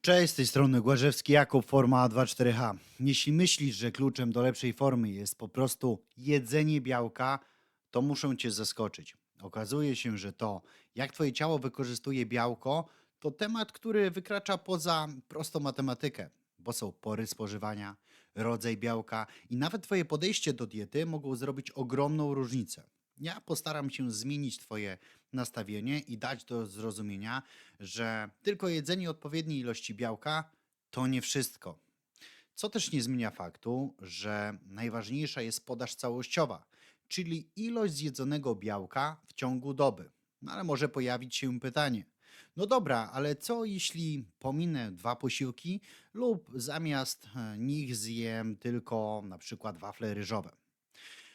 Cześć, z tej strony Głażewski Jakub, forma 24H. Jeśli myślisz, że kluczem do lepszej formy jest po prostu jedzenie białka, to muszę cię zaskoczyć. Okazuje się, że to, jak twoje ciało wykorzystuje białko, to temat, który wykracza poza prostą matematykę, bo są pory spożywania, rodzaj białka i nawet twoje podejście do diety mogą zrobić ogromną różnicę. Ja postaram się zmienić Twoje nastawienie i dać do zrozumienia, że tylko jedzenie odpowiedniej ilości białka to nie wszystko. Co też nie zmienia faktu, że najważniejsza jest podaż całościowa, czyli ilość zjedzonego białka w ciągu doby. No ale może pojawić się pytanie: no dobra, ale co jeśli pominę dwa posiłki lub zamiast e, nich zjem tylko na przykład wafle ryżowe?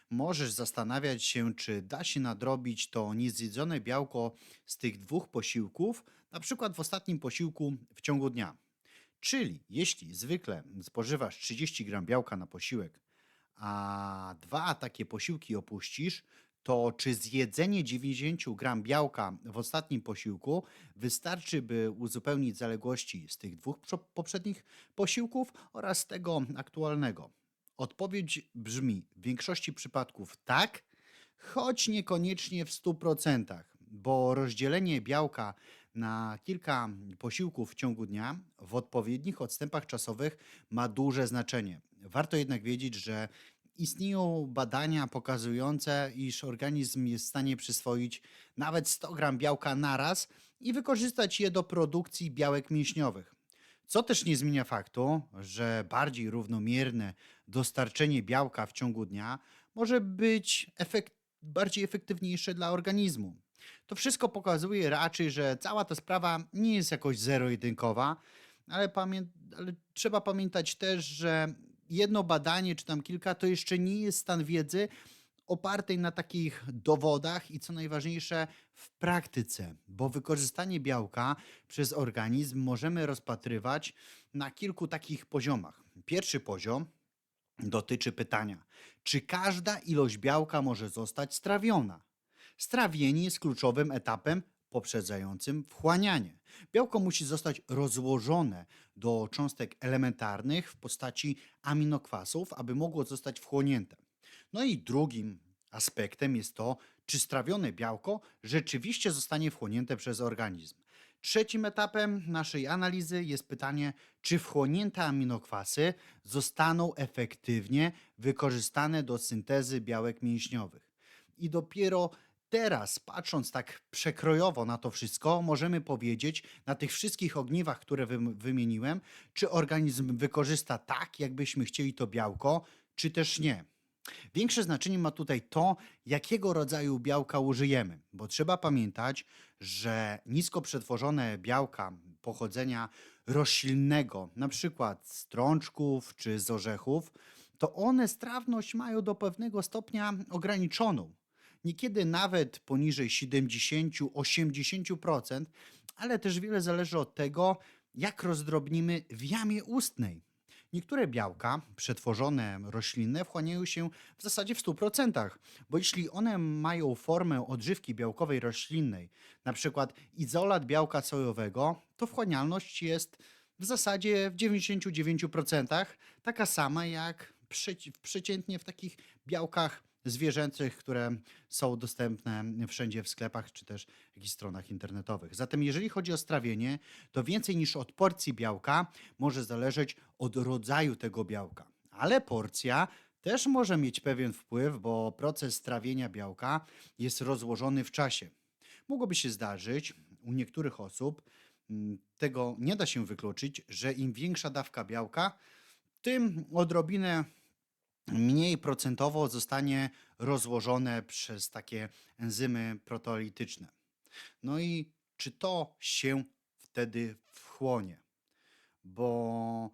Możesz zastanawiać się, czy da się nadrobić to niezjedzone białko z tych dwóch posiłków, na przykład w ostatnim posiłku w ciągu dnia. Czyli jeśli zwykle spożywasz 30 gram białka na posiłek, a dwa takie posiłki opuścisz, to czy zjedzenie 90 gram białka w ostatnim posiłku wystarczy, by uzupełnić zaległości z tych dwóch poprzednich posiłków oraz tego aktualnego? Odpowiedź brzmi w większości przypadków tak, choć niekoniecznie w 100%, bo rozdzielenie białka na kilka posiłków w ciągu dnia w odpowiednich odstępach czasowych ma duże znaczenie. Warto jednak wiedzieć, że istnieją badania pokazujące, iż organizm jest w stanie przyswoić nawet 100 gram białka naraz i wykorzystać je do produkcji białek mięśniowych. Co też nie zmienia faktu, że bardziej równomierne dostarczenie białka w ciągu dnia może być efekt, bardziej efektywniejsze dla organizmu. To wszystko pokazuje raczej, że cała ta sprawa nie jest jakoś zero-jedynkowa, ale, ale trzeba pamiętać też, że jedno badanie czy tam kilka to jeszcze nie jest stan wiedzy opartej na takich dowodach i co najważniejsze w praktyce, bo wykorzystanie białka przez organizm możemy rozpatrywać na kilku takich poziomach. Pierwszy poziom dotyczy pytania, czy każda ilość białka może zostać strawiona? Strawienie jest kluczowym etapem poprzedzającym wchłanianie. Białko musi zostać rozłożone do cząstek elementarnych w postaci aminokwasów, aby mogło zostać wchłonięte. No i drugim aspektem jest to, czy strawione białko rzeczywiście zostanie wchłonięte przez organizm. Trzecim etapem naszej analizy jest pytanie, czy wchłonięte aminokwasy zostaną efektywnie wykorzystane do syntezy białek mięśniowych. I dopiero teraz, patrząc tak przekrojowo na to wszystko, możemy powiedzieć, na tych wszystkich ogniwach, które wym- wymieniłem, czy organizm wykorzysta tak, jakbyśmy chcieli to białko, czy też nie. Większe znaczenie ma tutaj to, jakiego rodzaju białka użyjemy, bo trzeba pamiętać, że nisko przetworzone białka pochodzenia roślinnego, przykład z trączków czy z orzechów, to one strawność mają do pewnego stopnia ograniczoną. Niekiedy nawet poniżej 70-80%, ale też wiele zależy od tego, jak rozdrobnimy w jamie ustnej. Niektóre białka przetworzone roślinne wchłaniają się w zasadzie w 100%, bo jeśli one mają formę odżywki białkowej roślinnej, przykład izolat białka sojowego, to wchłanialność jest w zasadzie w 99% taka sama jak przeci- przeciętnie w takich białkach zwierzęcych, które są dostępne wszędzie w sklepach czy też jakichś stronach internetowych. Zatem jeżeli chodzi o strawienie, to więcej niż od porcji białka może zależeć od rodzaju tego białka. Ale porcja też może mieć pewien wpływ, bo proces strawienia białka jest rozłożony w czasie. Mogłoby się zdarzyć u niektórych osób, mm, tego nie da się wykluczyć, że im większa dawka białka, tym odrobinę mniej procentowo zostanie rozłożone przez takie enzymy proteolityczne. No i czy to się wtedy wchłonie? Bo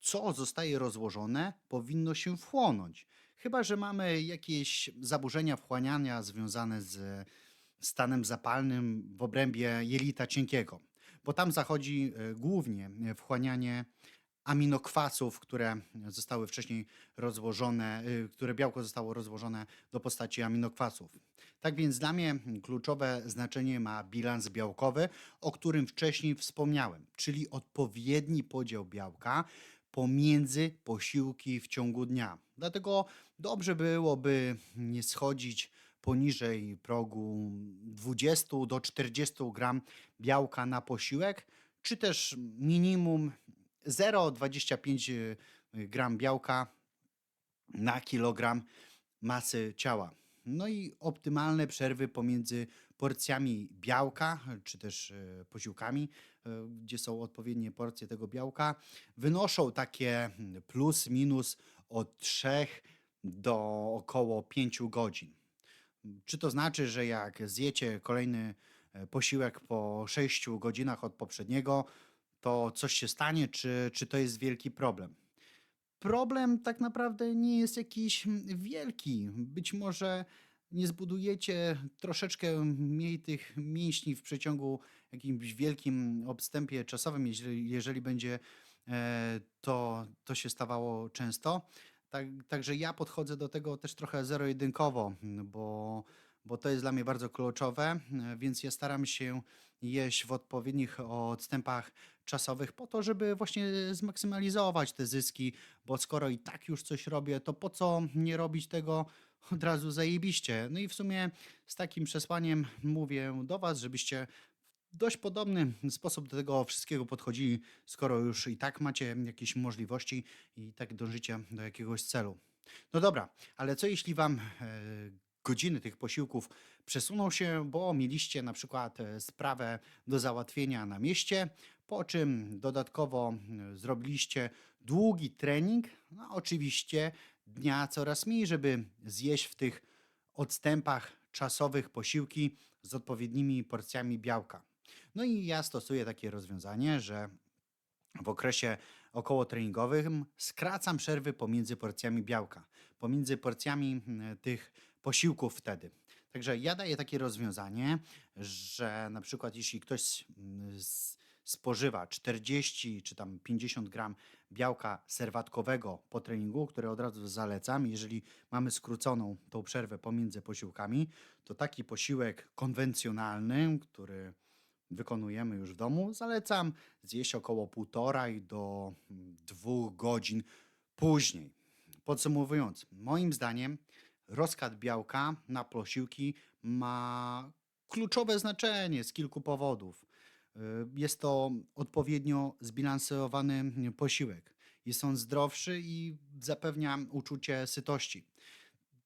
co zostaje rozłożone, powinno się wchłonąć. Chyba, że mamy jakieś zaburzenia wchłaniania związane z stanem zapalnym w obrębie jelita cienkiego, bo tam zachodzi e, głównie wchłanianie aminokwasów, które zostały wcześniej rozłożone, y, które białko zostało rozłożone do postaci aminokwasów. Tak więc dla mnie kluczowe znaczenie ma bilans białkowy, o którym wcześniej wspomniałem, czyli odpowiedni podział białka pomiędzy posiłki w ciągu dnia. Dlatego dobrze byłoby nie schodzić poniżej progu 20 do 40 gram białka na posiłek, czy też minimum 0,25 gram białka na kilogram masy ciała. No i optymalne przerwy pomiędzy porcjami białka, czy też e, posiłkami, e, gdzie są odpowiednie porcje tego białka, wynoszą takie mm, plus minus od 3 do około 5 godzin. Czy to znaczy, że jak zjecie kolejny e, posiłek po 6 godzinach od poprzedniego, to coś się stanie, czy, czy to jest wielki problem? Problem tak naprawdę nie jest jakiś mm, wielki. Być może nie zbudujecie troszeczkę mniej tych mięśni w przeciągu jakimś wielkim odstępie czasowym, jeżeli, jeżeli będzie e, to, to się stawało często. Tak, także ja podchodzę do tego też trochę zero-jedynkowo, bo, bo to jest dla mnie bardzo kluczowe, e, więc ja staram się jeść w odpowiednich odstępach czasowych po to, żeby właśnie zmaksymalizować te zyski, bo skoro i tak już coś robię, to po co nie robić tego od razu zajebiście? No i w sumie z takim przesłaniem mówię do Was, żebyście w dość podobny sposób do tego wszystkiego podchodzili, skoro już i tak macie jakieś możliwości i tak dążycie do jakiegoś celu. No dobra, ale co jeśli Wam e, godziny tych posiłków przesuną się, bo mieliście na przykład e, sprawę do załatwienia na mieście, po czym dodatkowo e, zrobiliście długi trening, no oczywiście dnia coraz mniej, żeby zjeść w tych odstępach czasowych posiłki z odpowiednimi porcjami białka. No i ja stosuję takie rozwiązanie, że w okresie okołotreningowym skracam przerwy pomiędzy porcjami białka, pomiędzy porcjami mm, tych posiłków wtedy. Także ja daję takie rozwiązanie, że na przykład jeśli ktoś mm, spożywa 40 czy tam 50 gram białka serwatkowego po treningu, które od razu zalecam, jeżeli mamy skróconą tą przerwę pomiędzy posiłkami, to taki posiłek konwencjonalny, który wykonujemy już w domu, zalecam zjeść około półtorej do mm, dwóch godzin później. Podsumowując, moim zdaniem rozkład białka na posiłki ma kluczowe znaczenie z kilku powodów. Y, Jest to odpowiednio zbilansowany posiłek. Jest on zdrowszy i zapewnia uczucie sytości.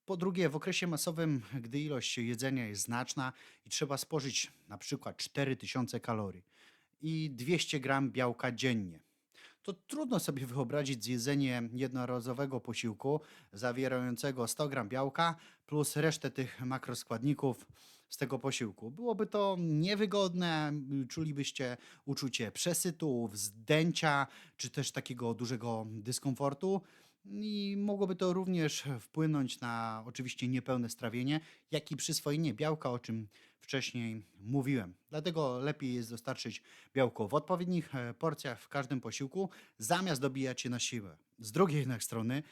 Po drugie, w okresie masowym, gdy ilość jedzenia jest znaczna i trzeba spożyć przykład 4000 kalorii i 200 gram białka dziennie, to trudno sobie wyobrazić zjedzenie jednorazowego posiłku zawierającego 100 gram białka plus resztę tych makroskładników z tego posiłku. Byłoby to niewygodne, czulibyście uczucie przesytu, wzdęcia czy też takiego dużego dyskomfortu. I mogłoby to również wpłynąć na oczywiście niepełne strawienie, jak i przyswojenie białka, o czym wcześniej mówiłem. Dlatego lepiej jest dostarczyć białko w odpowiednich e, porcjach w każdym posiłku, zamiast dobijać je na siłę. Z drugiej jednak strony,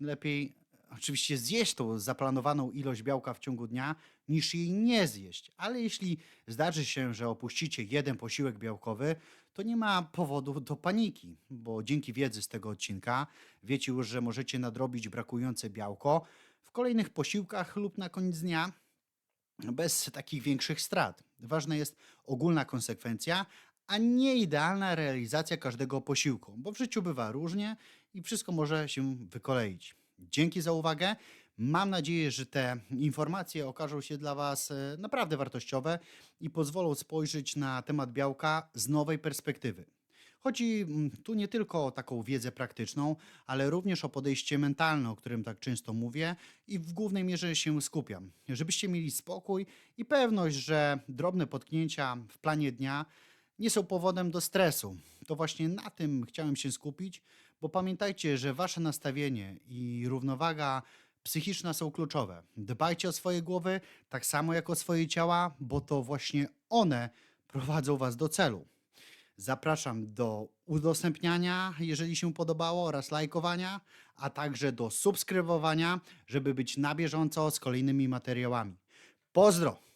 lepiej oczywiście zjeść tą zaplanowaną ilość białka w ciągu dnia, niż jej nie zjeść. Ale jeśli zdarzy się, że opuścicie jeden posiłek białkowy, to nie ma powodu do paniki, bo dzięki wiedzy z tego odcinka wiecie już, że możecie nadrobić brakujące białko w kolejnych posiłkach lub na koniec dnia bez takich większych strat. Ważna jest ogólna konsekwencja, a nie idealna realizacja każdego posiłku, bo w życiu bywa różnie i wszystko może się wykoleić. Dzięki za uwagę. Mam nadzieję, że te informacje okażą się dla Was e, naprawdę wartościowe i pozwolą spojrzeć na temat białka z nowej perspektywy. Chodzi mm, tu nie tylko o taką wiedzę praktyczną, ale również o podejście mentalne, o którym tak często mówię i w głównej mierze się skupiam. Żebyście mieli spokój i pewność, że drobne potknięcia w planie dnia nie są powodem do stresu. To właśnie na tym chciałem się skupić, bo pamiętajcie, że wasze nastawienie i równowaga psychiczna są kluczowe. Dbajcie o swoje głowy, tak samo jak o swoje ciała, bo to właśnie one prowadzą was do celu. Zapraszam do udostępniania, jeżeli się podobało, oraz lajkowania, a także do subskrybowania, żeby być na bieżąco z kolejnymi materiałami. Pozdro!